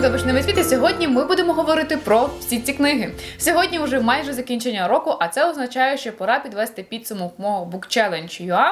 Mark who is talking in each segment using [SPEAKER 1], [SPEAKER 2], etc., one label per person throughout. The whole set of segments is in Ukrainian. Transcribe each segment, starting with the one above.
[SPEAKER 1] видовищними світі. Сьогодні ми будемо говорити про всі ці книги. Сьогодні вже майже закінчення року, а це означає, що пора підвести підсумок мого Book Challenge UA.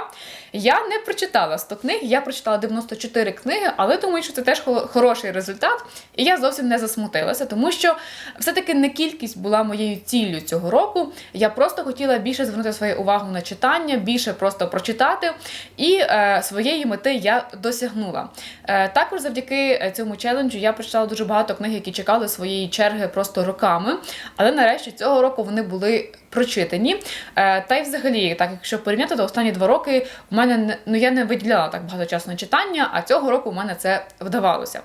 [SPEAKER 1] Я не прочитала 100 книг, я прочитала 94 книги, але думаю, що це теж хороший результат. І я зовсім не засмутилася, тому що все-таки не кількість була моєю ціллю цього року. Я просто хотіла більше звернути свою увагу на читання, більше просто прочитати. І е, своєї мети я досягнула. Е, також завдяки е, цьому челенджу я прочитала дуже багато книг, які чекали своєї черги просто роками. Але нарешті цього року вони були прочитані. Е, та й взагалі, так якщо порівняти, то останні два роки у мене не- ну я не виділяла так багато часу на читання, а цього року у мене це вдавалося.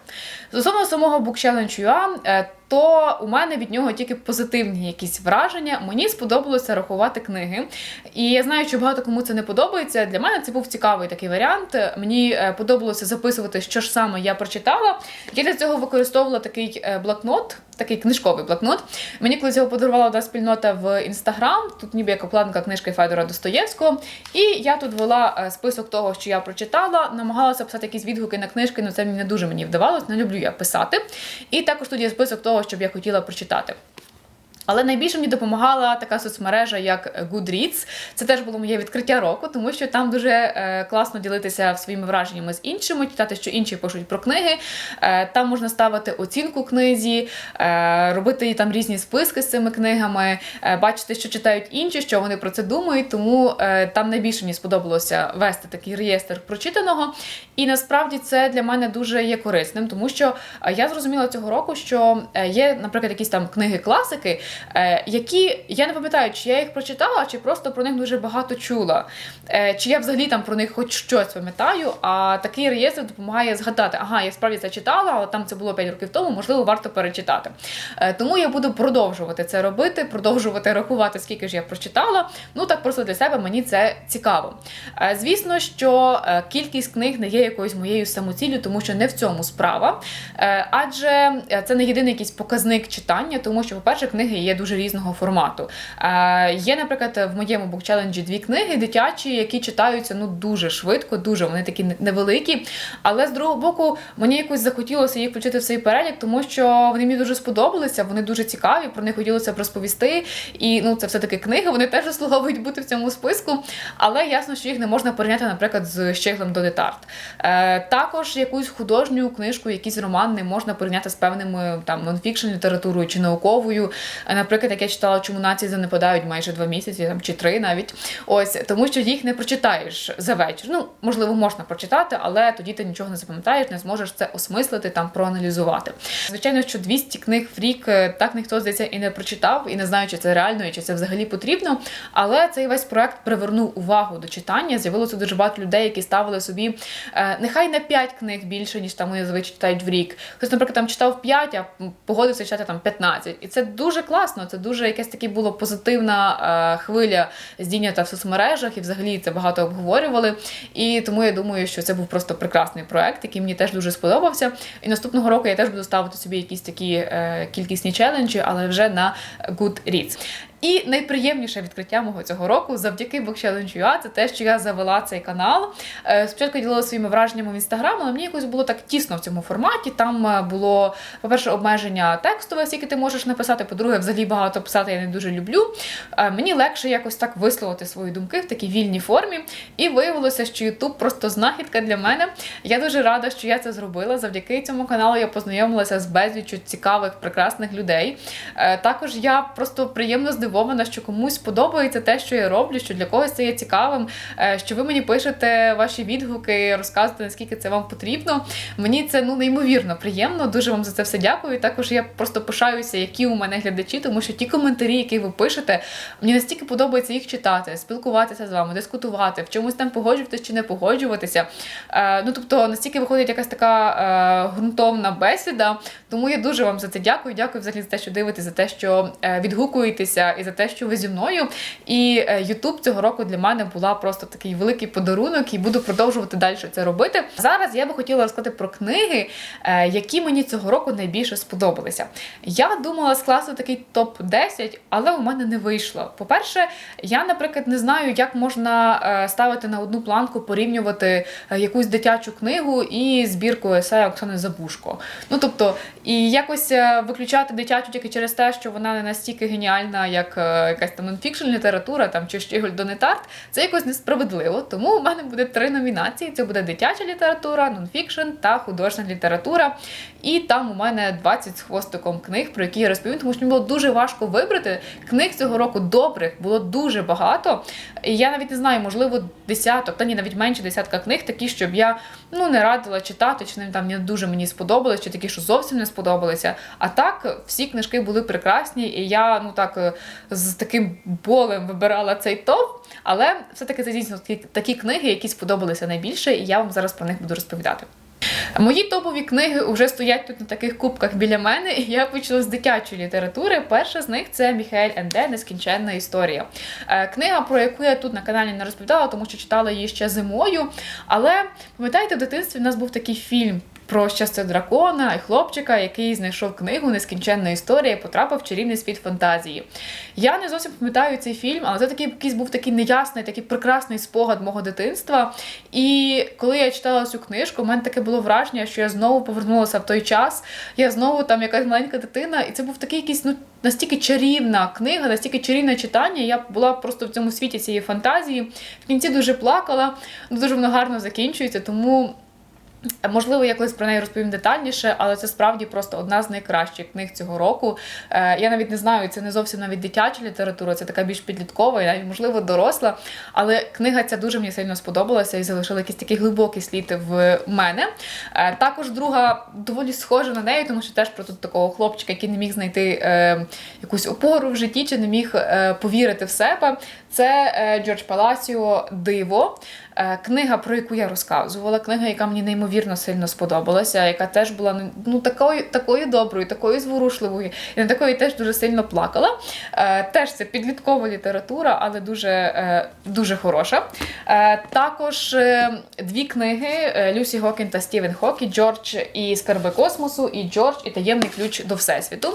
[SPEAKER 1] Стосовно самого Book Challenge UA, е, то у мене від нього тільки позитивні якісь враження. Мені сподобалося рахувати книги. І я знаю, що багато кому це не подобається. Для мене це був цікавий такий варіант. Мені е, подобалося записувати, що ж саме я прочитала. Я для цього використовувала такий е, блокнот. Такий книжковий блокнот. Мені колись його подарувала одна спільнота в інстаграм. Тут ніби як обкладинка книжки Федора Достоєвського. І я тут вела е, список того, що я прочитала, намагалася писати якісь відгуки на книжки, але це не дуже мені вдавалося, не люблю я писати. І також тут є список того, що б я хотіла прочитати. Але найбільше мені допомагала така соцмережа, як Goodreads. Це теж було моє відкриття року, тому що там дуже е, класно ділитися своїми враженнями з іншими, читати, що інші пишуть про книги. Е, там можна ставити оцінку книзі, е, робити там різні списки з цими книгами, бачити, що читають інші, що вони про це думають. Тому там найбільше мені сподобалося вести такий реєстр прочитаного. І насправді це для мене дуже є корисним, тому що я зрозуміла цього року, що є, наприклад, якісь там книги класики, е, які я не пам'ятаю, чи я їх прочитала, чи просто про них дуже багато чула. Е, Чи я взагалі там про них хоч щось пам'ятаю, а такий реєстр допомагає згадати, ага, я справді це читала, але там це було 5 років тому, можливо, варто перечитати. Е, Тому я буду продовжувати це робити, продовжувати рахувати, скільки ж я прочитала. Ну так просто для себе мені це цікаво. Е, Звісно, що е, кількість книг не є якоюсь моєю самоціллю, тому що не в цьому справа. Е, Адже е, це не єдиний якийсь показник читання, тому що, по-перше, книги є дуже різного формату. Е, Є, наприклад, в моєму букчеленджі дві книги дитячі, які читаються ну дуже швидко, дуже вони такі невеликі. Але з другого боку, мені якось захотілося їх включити в цей перелік, тому що вони мені дуже сподобалися, вони дуже цікаві, про них хотілося б розповісти. І ну, це все-таки книги, вони теж заслуговують бути в цьому списку. Але ясно, що їх не можна порівняти, наприклад, з Щеглем до Детарт. Е, також якусь художню книжку, якийсь роман не можна порівняти з певними там нонфікшн літературою чи науковою. Е, Наприклад, як я читала, чому нації занепадають майже два місяці, там чи три навіть. Ось тому, що їх не прочитаєш за вечір. Ну можливо, можна прочитати, але тоді ти нічого не запам'ятаєш, не зможеш це осмислити там проаналізувати. Звичайно, що 200 книг в рік е, так ніхто здається і не прочитав, і не знаю, чи це реально і чи це взагалі потрібно. Але цей весь проект привернув увагу до читання. З'явилося дуже багато людей, які ставили собі е, нехай на 5 книг більше, ніж там вони зазвичай читають в рік. Хтось, наприклад, там читав 5, а погодився читати там 15. І це дуже класно. Це дуже якась таки була позитивна е, хвиля здійнята в соцмережах, і взагалі це багато обговорювали. І тому я думаю, що це був просто прекрасний проект, який мені теж дуже сподобався. І наступного року я теж буду ставити собі якісь такі е, кількісні челенджі, але вже на Goodreads. І найприємніше відкриття мого цього року завдяки Book Challenge UA це те, що я завела цей канал. Е, Спочатку ділилася своїми враженнями в інстаграм, але мені якось було так тісно в цьому форматі. Там е, було, по-перше, обмеження текстове, скільки ти можеш написати. По-друге, взагалі багато писати я не дуже люблю. Е, Мені легше якось так висловити свої думки в такій вільній формі. І виявилося, що YouTube просто знахідка для мене. Я дуже рада, що я це зробила. Завдяки цьому каналу я познайомилася з безліччю цікавих, прекрасних людей. Також я просто приємно здивована, що комусь подобається те, що я роблю, що для когось це є цікавим, е, що ви мені пишете ваші відгуки, розказуєте, наскільки це вам потрібно. Мені це ну неймовірно приємно. Дуже вам за це все дякую. Також я просто пишаюся, які у мене глядачі, тому що ті коментарі, які ви пишете, мені настільки подобається їх читати, спілкуватися з вами, дискутувати, в чомусь там погоджуватися чи не погоджуватися. Е, ну тобто настільки виходить якась така е, ґрунтовна бесіда. Тому я дуже вам за це дякую. Дякую взагалі за те, що дивитесь, за те, що е, відгукуєтеся за те, що ви зі мною. І Ютуб цього року для мене була просто такий великий подарунок, і буду продовжувати далі це робити. Зараз я би хотіла розказати про книги, е, які мені цього року найбільше сподобалися. Я думала скласти такий топ 10 але у мене не вийшло. По-перше, я, наприклад, не знаю, як можна е, ставити на одну планку, порівнювати е, якусь дитячу книгу і збірку есея Оксани Забушко. Ну тобто, і якось виключати дитячу тільки через те, що вона не настільки геніальна, як якась там нонфікшн література там чи Щіголь Донетарт, це якось несправедливо. Тому у мене буде три номінації: це буде дитяча література, нонфікшн та художня література. І там у мене 20 з хвостиком книг, про які я розповім, тому що мені було дуже важко вибрати. Книг цього року добрих було дуже багато. І я навіть не знаю, можливо, десяток, та ні, навіть менше десятка книг, такі, щоб я ну не радила читати, чи не там не дуже мені сподобалось, чи такі, що зовсім не сподобалися. А так, всі книжки були прекрасні, і я ну так з таким болем вибирала цей топ. Але все-таки це дійсно такі книги, які сподобалися найбільше, і я вам зараз про них буду розповідати. Мої топові книги вже стоять тут на таких кубках біля мене, і я почала з дитячої літератури. Перша з них це Міхаель Енде Нескінченна історія. Е, книга, про яку я тут на каналі не розповідала, тому що читала її ще зимою. Але пам'ятаєте, в дитинстві в нас був такий фільм про щастя дракона і хлопчика, який знайшов книгу Нескінченна історія і потрапив в чарівний світ фантазії. Я не зовсім пам'ятаю цей фільм, але це такий якийсь був такий неясний, такий прекрасний спогад мого дитинства. І коли я читала цю книжку, у мене таке було враження, що я знову повернулася в той час. Я знову там якась маленька дитина, і це був такий якийсь ну. Настільки чарівна книга, настільки чарівне читання. Я була просто в цьому світі цієї фантазії. В кінці дуже плакала, дуже воно гарно закінчується. Тому Можливо, я колись про неї розповім детальніше, але це справді просто одна з найкращих книг цього року. Е, я навіть не знаю, це не зовсім навіть дитяча література, це така більш підліткова і навіть, можливо, доросла. Але книга ця дуже мені сильно сподобалася і залишила якийсь такий глибокий слід в мене. Е, також друга доволі схожа на неї, тому що теж про тут такого хлопчика, який не міг знайти е, якусь опору в житті, чи не міг повірити в себе. Це е, Джордж Паласіо Диво. Е, книга, про яку я розказувала, книга, яка мені неймовірно сильно сподобалася, яка теж була ну, такою такою доброю, такою зворушливою, і на такої теж дуже сильно плакала. Е, теж це підліткова література, але дуже дуже хороша. Також дві книги Люсі Гокін та Стівен Хокі, Джордж і Скарби космосу, і Джордж і таємний ключ до Всесвіту.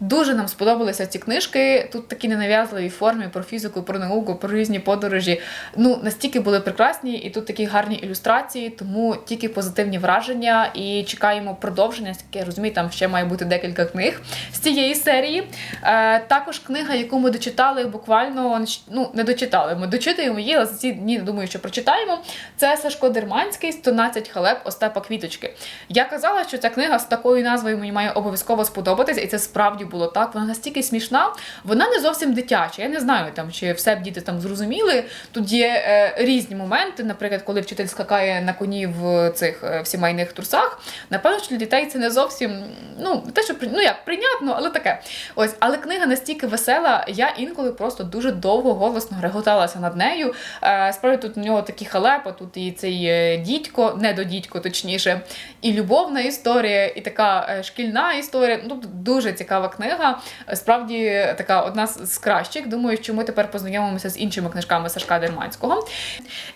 [SPEAKER 1] Дуже нам сподобалися ці книжки. Тут такі ненав'язливі формі про фізику, про науку, про різні подорожі. Ну, настільки були прекрасні і тут такі гарні ілюстрації, тому тільки позитивні враження і чекаємо продовження. Я розумію, там ще має бути декілька книг з цієї серії. Е, Також книга, яку ми дочитали, буквально ну не дочитали. Ми дочитуємо її, але за ці дні думаю, що прочитаємо. Це Сашко Дерманський, «112 халеп Остапа Квіточки. Я казала, що ця книга з такою назвою мені має обов'язково сподобатися, і це справді було так. Вона настільки смішна, вона не зовсім дитяча. Я не знаю, там чи все б діти там зрозуміли. Тут є е, різні моменти наприклад, коли вчитель скакає на коні в цих е, в сімейних трусах, напевно, що для дітей це не зовсім ну те, що ну як прийнятно, але таке. Ось, але книга настільки весела, я інколи просто дуже довго голосно реготалася над нею. Е, Справді тут у нього такі халепа, тут і цей дідько, не до дідько, точніше, і любовна історія, і така шкільна історія. Ну, дуже цікава книга. Справді така одна з кращих. Думаю, що ми тепер познайомимося з іншими книжками Сашка Дерманського.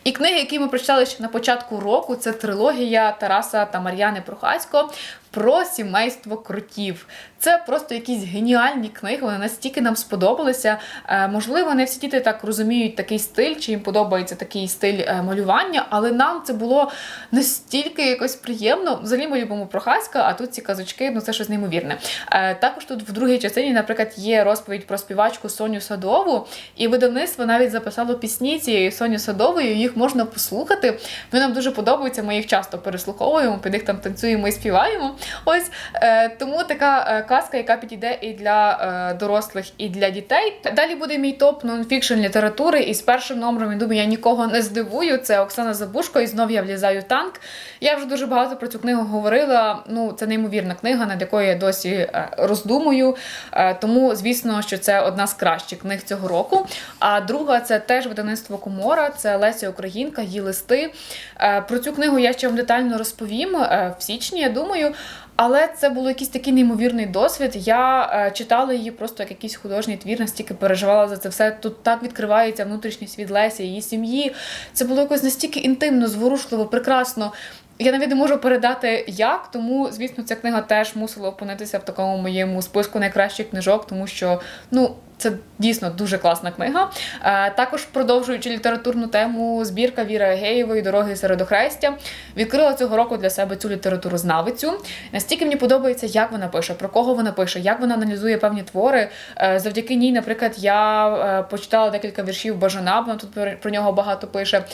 [SPEAKER 1] І книги, які ми прочитали ще на початку року, це трилогія Тараса та Мар'яни Прохасько про сімейство крутів. Це просто якісь геніальні книги. Вони настільки нам сподобалися. Е, можливо, не всі діти так розуміють такий стиль, чи їм подобається такий стиль е, малювання, але нам це було настільки якось приємно. Взагалі ми любимо Прохаська, а тут ці казочки ну це щось неймовірне. Е, також тут в другій частині, наприклад, є розповідь про співачку Соню Садову, і видавництво навіть записало пісні цієї Соні Садової. Їх можна послухати. Вони нам дуже подобаються. Ми їх часто переслуховуємо, під них там танцюємо і співаємо. Ось е, тому така е, казка, яка підійде і для е, дорослих, і для дітей. Далі буде мій топ нонфікшн літератури. І з першим номером я думаю, я нікого не здивую. Це Оксана Забушко, і знов я влізаю в танк. Я вже дуже багато про цю книгу говорила. Ну, це неймовірна книга, над якою я досі роздумую. Тому, звісно, що це одна з кращих книг цього року. А друга це теж видавництво Комора, це Леся Українка, її листи. Про цю книгу я ще вам детально розповім в січні, я думаю. Але це був якийсь такий неймовірний досвід. Я е, читала її просто як якийсь художній твір, настільки переживала за це все. Тут так відкривається внутрішній світ Лесі, її сім'ї. Це було якось настільки інтимно, зворушливо, прекрасно. Я навіть не можу передати як, тому звісно, ця книга теж мусила опинитися в такому моєму списку найкращих книжок, тому що ну. Це дійсно дуже класна книга. Е, також продовжуючи літературну тему, збірка Віри Агеєвої Дороги серед охрестя відкрила цього року для себе цю літературу знавицю. Настільки мені подобається, як вона пише, про кого вона пише, як вона аналізує певні твори. Е, завдяки ній, наприклад, я е, почитала декілька віршів Бажана, вона тут про- нього багато пише.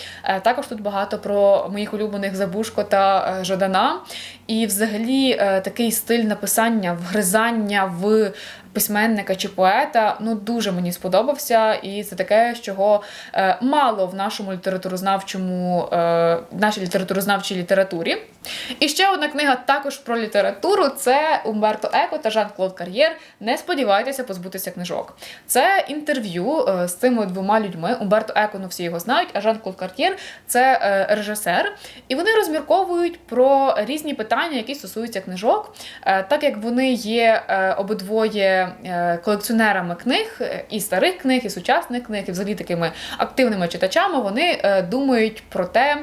[SPEAKER 1] Також тут багато про моїх улюблених Забушко та Жадана. І взагалі такий стиль написання, вгризання в письменника чи поета ну дуже мені сподобався, і це таке, чого е, мало в нашому літературознавчому, е, нашій літературознавчій літературі. І ще одна книга також про літературу: це Умберто Еко та Жан-Клод Кар'єр. Не сподівайтеся позбутися книжок. Це інтерв'ю е, з цими двома людьми. Умберто Еко, ну всі його знають, а Жан-Клод Кар'єр це режисер. І вони розмірковують про різні питання, які стосуються книжок, так як вони є обидвоє е, колекціонерами книг, е, і старих книг, і сучасних книг, і взагалі такими активними читачами, вони е, думають про те,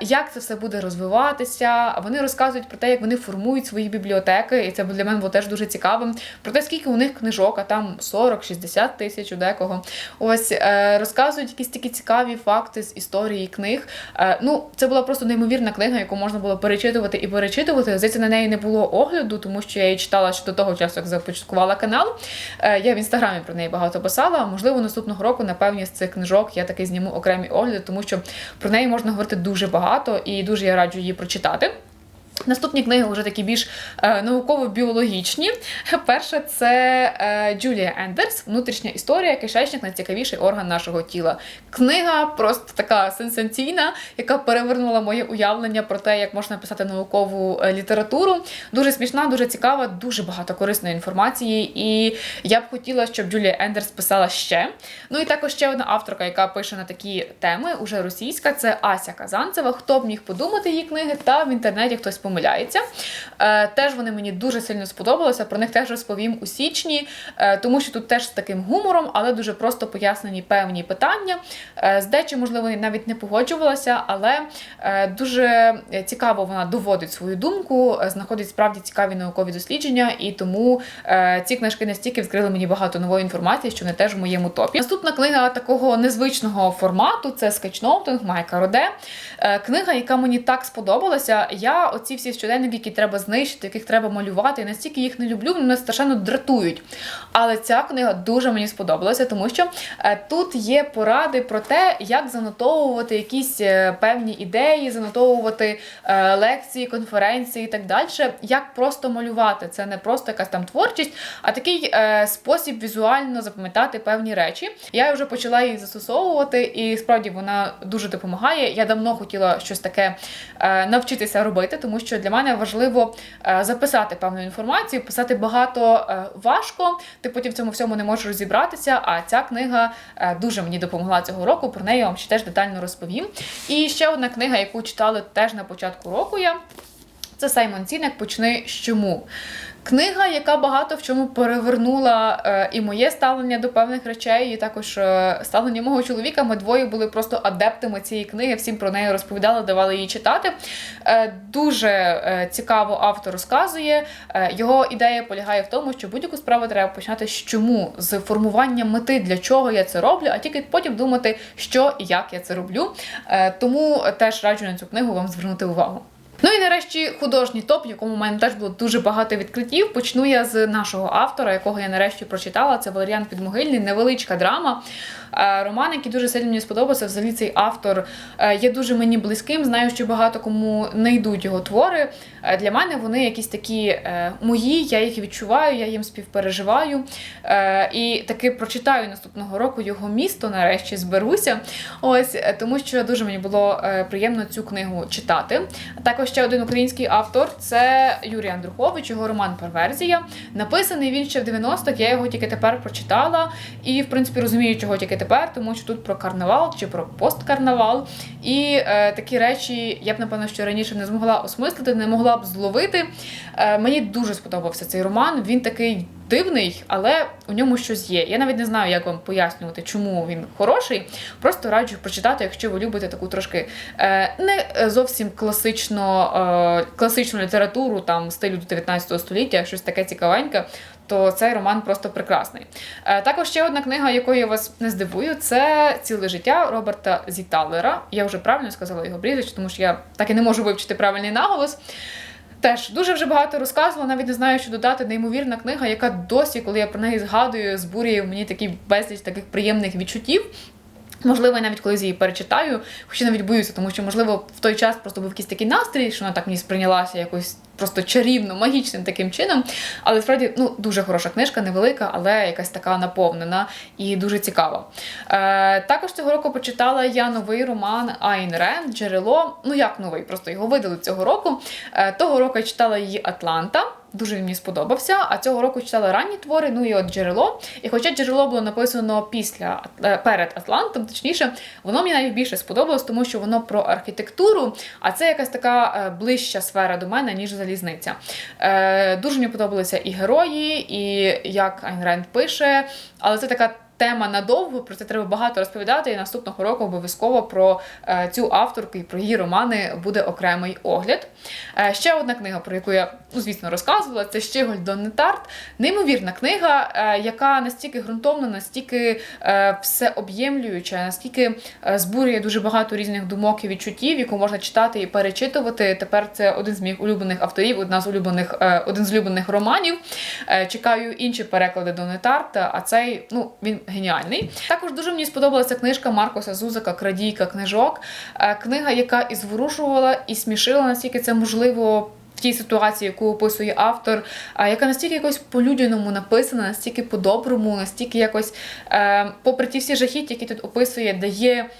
[SPEAKER 1] як це все буде розвиватися. Вони розказують про те, як вони формують свої бібліотеки, і це для мене було теж дуже цікавим. Про те, скільки у них книжок, а там 40-60 тисяч у декого. Ось розказують якісь такі цікаві факти з історії книг. Ну, це була просто неймовірна книга, яку можна було перечитувати і перечитувати. Здається, на неї не було огляду, тому що я її читала ще до того часу, як започаткувала канал. Е, я в інстаграмі про неї багато писала. Можливо, наступного року на певні з цих книжок я таки зніму окремі огляди, тому що про неї можна говорити дуже багато і дуже я раджу її прочитати. Наступні книги вже такі більш е, науково-біологічні. Перша це е, Джулія Ендерс Внутрішня історія, кишечник найцікавіший орган нашого тіла. Книга просто така сенсаційна, яка перевернула моє уявлення про те, як можна писати наукову е, літературу. Дуже смішна, дуже цікава, дуже багато корисної інформації. І я б хотіла, щоб Джулія Ендерс писала ще. Ну і також ще одна авторка, яка пише на такі теми, уже російська, це Ася Казанцева. Хто б міг подумати її книги, та в інтернеті хтось помиляється. Е, теж вони мені дуже сильно сподобалися. Про них теж розповім у січні, е, тому що тут теж з таким гумором, але дуже просто пояснені певні питання. Е, з дечим, можливо, навіть не погоджувалася, але дуже цікаво вона доводить свою думку, знаходить справді цікаві наукові дослідження, і тому ці книжки настільки відкрили мені багато нової інформації, що вони теж в моєму топі. Наступна книга такого незвичного формату це скетчноутинг Майка Роде. Книга, яка мені так сподобалася. Я оці всі щоденники, які треба знищити, яких треба малювати, і настільки їх не люблю, вони страшенно дратують. Але ця книга дуже мені сподобалася, тому що е, тут є поради про те, як занотовувати якісь е, певні ідеї, занотовувати е, лекції, конференції і так далі. Як просто малювати. Це не просто якась там творчість, а такий спосіб візуально запам'ятати певні речі. Я вже почала її застосовувати, і справді вона дуже допомагає. Я давно хотіла щось таке навчитися робити, тому що для мене важливо е, записати певну інформацію, писати багато е, важко. Ти потім в цьому всьому не можеш розібратися. А ця книга е, дуже мені допомогла цього року. Про неї я вам ще теж детально розповім. І ще одна книга, яку читали теж на початку року. Я це Саймон Сінек Почни з чому. Книга, яка багато в чому перевернула е, і моє ставлення до певних речей, і також е, ставлення мого чоловіка. Ми двоє були просто адептами цієї книги, всім про неї розповідали, давали її читати. Е, дуже цікаво автор розказує. Його ідея полягає в тому, що будь-яку справу треба починати з чому, з формування мети, для чого я це роблю, а тільки потім думати, що і як я це роблю. Тому теж раджу на цю книгу вам звернути увагу. Ну і нарешті художній топ, якому в мене теж було дуже багато відкриттів. Почну я з нашого автора, якого я нарешті прочитала. Це Валеріан Підмогильний, невеличка драма. Е, Роман, який дуже сильно мені сподобався. Взагалі цей автор е, є дуже мені близьким. Знаю, що багато кому не йдуть його твори. Е, Для мене вони якісь такі мої, я їх відчуваю, я їм співпереживаю. І таки прочитаю наступного року його місто. Нарешті зберуся. Ось тому, що дуже мені було приємно цю книгу читати. Також ще один український автор це Юрій Андрухович, його роман Перверзія. Написаний він ще в 90-х, я його тільки тепер прочитала. І, в принципі, розумію, чого тільки тепер, тому що тут про карнавал чи про посткарнавал. І е, такі речі я б напевно що раніше не змогла осмислити, не могла б зловити. Е, мені дуже сподобався цей роман. Він такий дивний, але у ньому щось є. Я навіть не знаю, як вам пояснювати, чому він хороший. Просто раджу прочитати, якщо ви любите таку трошки е, не зовсім класично, е, класичну літературу, там стилю 19 століття, щось таке цікавеньке. То цей роман просто прекрасний. Е, також ще одна книга, якою я вас не здивую, це ціле життя Роберта Зіталера. Я вже правильно сказала його прізвище, тому що я так і не можу вивчити правильний наголос. Теж дуже вже багато розказувала, навіть не знаю, що додати. Неймовірна книга, яка досі, коли я про неї згадую, збурює в мені такий безліч таких приємних відчуттів. Можливо, я навіть колись її перечитаю, хоча навіть боюся, тому що, можливо, в той час просто був якийсь такий настрій, що вона так мені сприйнялася якось просто чарівно, магічним таким чином. Але справді ну, дуже хороша книжка, невелика, але якась така наповнена і дуже цікава. Е, Також цього року почитала я новий роман Айн Рен Джерело. Ну як новий, просто його видали цього року. Е, Того року я читала її Атланта. Дуже він мені сподобався. А цього року читала ранні твори, ну і от джерело. І хоча джерело було написано після е, перед Атлантом, точніше, воно мені найбільше сподобалось, тому що воно про архітектуру, а це якась така е, ближча сфера до мене, ніж залізниця. Е, Дуже мені подобалися і герої, і як Айн Ренд пише, але це така тема надовго, про це треба багато розповідати. І наступного року обов'язково про е, цю авторку і про її романи буде окремий огляд. Е, ще одна книга, про яку я, ну, звісно, розказувала, це Щеголь Донни Неймовірна книга, е, яка настільки ґрунтовна, настільки всеоб'ємлююча, настільки е, збурює дуже багато різних думок і відчуттів, яку можна читати і перечитувати. Тепер це один з моїх улюблених авторів, одна з улюблених, один з улюблених романів. Чекаю інші переклади Донни Тарт, а цей, ну, він геніальний. Також дуже мені сподобалася книжка Маркоса Зузака Крадійка книжок. Е, Книга, яка і зворушувала, і смішила, наскільки це можливо. В тій ситуації, яку описує автор, яка настільки якось по-людяному написана, настільки по-доброму, настільки якось, е, попри ті всі жахіття, які тут описує, дає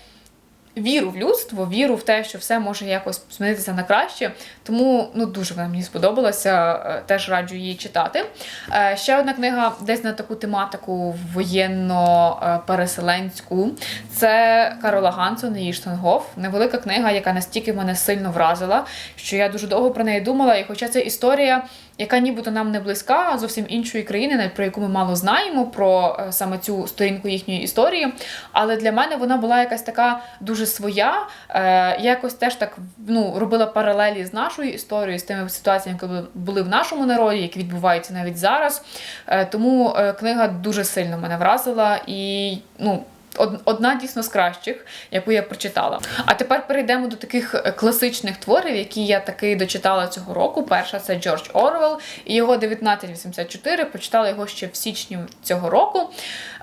[SPEAKER 1] віру в людство, віру в те, що все може якось змінитися на краще. Тому ну дуже вона мені сподобалася. е, Теж раджу її читати. Е, Ще одна книга десь на таку тематику воєнно-переселенську. Це Карола Гансон і Штангоф. Невелика книга, яка настільки мене сильно вразила, що я дуже довго про неї думала. І хоча це історія, яка нібито нам не близька, а зовсім іншої країни, про яку ми мало знаємо, про е, саме цю сторінку їхньої історії. Але для мене вона була якась така дуже своя. Е, Я якось теж так ну, робила паралелі з нашою історією, з тими ситуаціями, які були в нашому народі, які відбуваються навіть зараз. Е, Тому е, книга дуже сильно мене вразила і ну. Од- Одна дійсно з кращих, яку я прочитала. А тепер перейдемо до таких е, класичних творів, які я таки дочитала цього року. Перша це Джордж Орвел і його 1984. Прочитала його ще в січні цього року.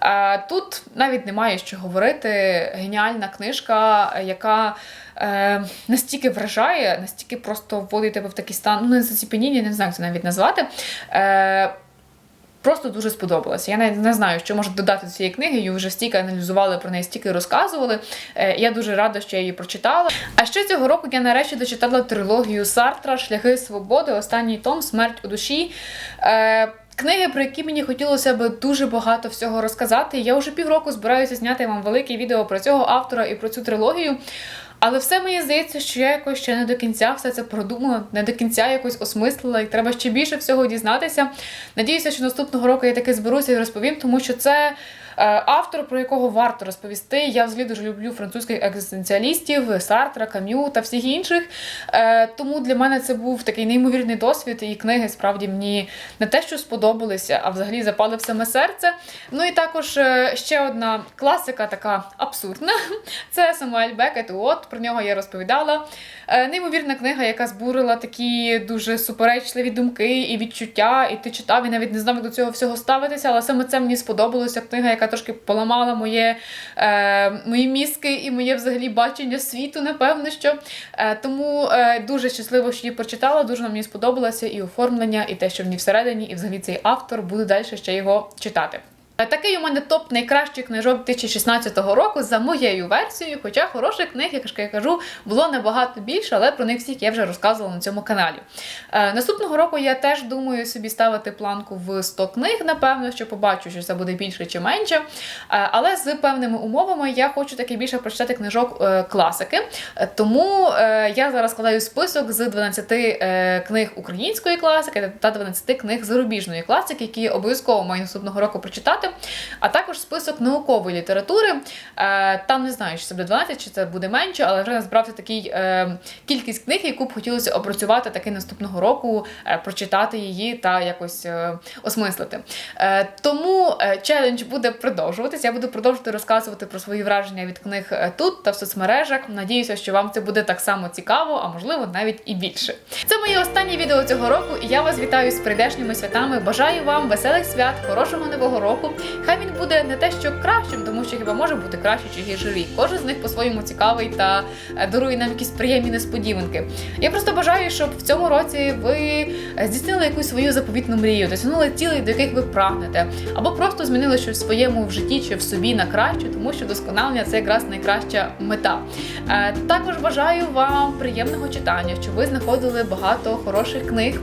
[SPEAKER 1] Е, Тут навіть немає що говорити. Геніальна книжка, е, яка е, настільки вражає, настільки просто вводить тебе в такий стан, ну не заціпеніння, не знаю, як це навіть назвати. Просто дуже сподобалося. Я навіть не знаю, що можу додати до цієї книги. Її вже стільки аналізували про неї, стільки розказували. Е, Я дуже рада, що я її прочитала. А ще цього року я нарешті дочитала трилогію Сартра Шляхи свободи, останній том Смерть у душі. Е, Книги, про які мені хотілося б дуже багато всього розказати. Я вже півроку збираюся зняти вам велике відео про цього автора і про цю трилогію. Але все мені здається, що я якось ще не до кінця все це продумала, не до кінця якось осмислила, і треба ще більше всього дізнатися. Надіюся, що наступного року я таки зберуся і розповім, тому що це автор, про якого варто розповісти. Я взагалі дуже люблю французьких екзистенціалістів, Сартра, Кам'ю та всіх інших. Е, тому для мене це був такий неймовірний досвід, і книги справді мені не те, що сподобалися, а взагалі запали в саме серце. Ну і також е, ще одна класика, така абсурдна. Це Самуель Бекет Уот. Про нього я розповідала. Е, Неймовірна книга, яка збурила такі дуже суперечливі думки і відчуття. І ти читав і навіть не знав, як до цього всього ставитися. Але саме це мені сподобалося. Книга, яка трошки поламала моє, е, мої мізки і моє взагалі бачення світу, напевно, що. Е, тому е, дуже щасливо, що її прочитала. Дуже мені сподобалася і оформлення, і те, що в ній всередині, і взагалі цей автор. Буду далі ще його читати. Е, Такий у мене топ найкращих книжок 2016 року за моєю версією. Хоча хороших книг, як я кажу, було набагато більше, але про них всіх я вже розказувала на цьому каналі. Е, наступного року я теж думаю собі ставити планку в 100 книг, напевно, що побачу, що це буде більше чи менше. Е, але з певними умовами я хочу таки більше прочитати книжок класики. Тому я зараз складаю список з 12 е, книг української класики та 12 книг зарубіжної класики, які обов'язково маю наступного року прочитати. А також список наукової літератури. Е, Там не знаю, чи це буде 12, чи це буде менше, але вже назбирався такий е, кількість книг, яку б хотілося опрацювати таки наступного року, е, прочитати її та якось осмислити. Тому челендж буде продовжуватися. Я буду продовжувати розказувати про свої враження від книг тут та в соцмережах. Надіюся, що вам це буде так само цікаво, а можливо навіть і більше. Це моє останнє відео цього року, і я вас вітаю з прийдешніми святами. Бажаю вам веселих свят, хорошого нового року. Хай він буде не те, що кращим, тому що хіба може бути краще чи гірший рік. Кожен з них по-своєму цікавий та е, дарує нам якісь приємні несподіванки. Я просто бажаю, щоб в цьому році ви е, здійснили якусь свою заповітну мрію, досягнули цілей, до яких ви прагнете, або просто змінили щось в своєму в житті чи в собі на краще, тому що досконалення це якраз найкраща мета. Е, Також бажаю вам приємного читання, щоб ви знаходили багато хороших книг.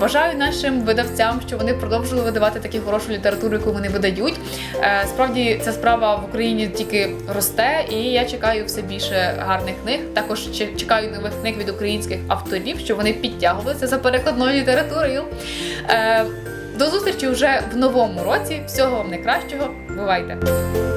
[SPEAKER 1] Бажаю нашим видавцям, щоб вони продовжували видавати таку хорошу літературу, яку вони видають. Е, Справді ця справа в Україні тільки росте, і я чекаю все більше гарних книг. Також чекаю нових книг від українських авторів, щоб вони підтягувалися за перекладною літературою. Е, До зустрічі вже в новому році. Всього вам найкращого. Бувайте!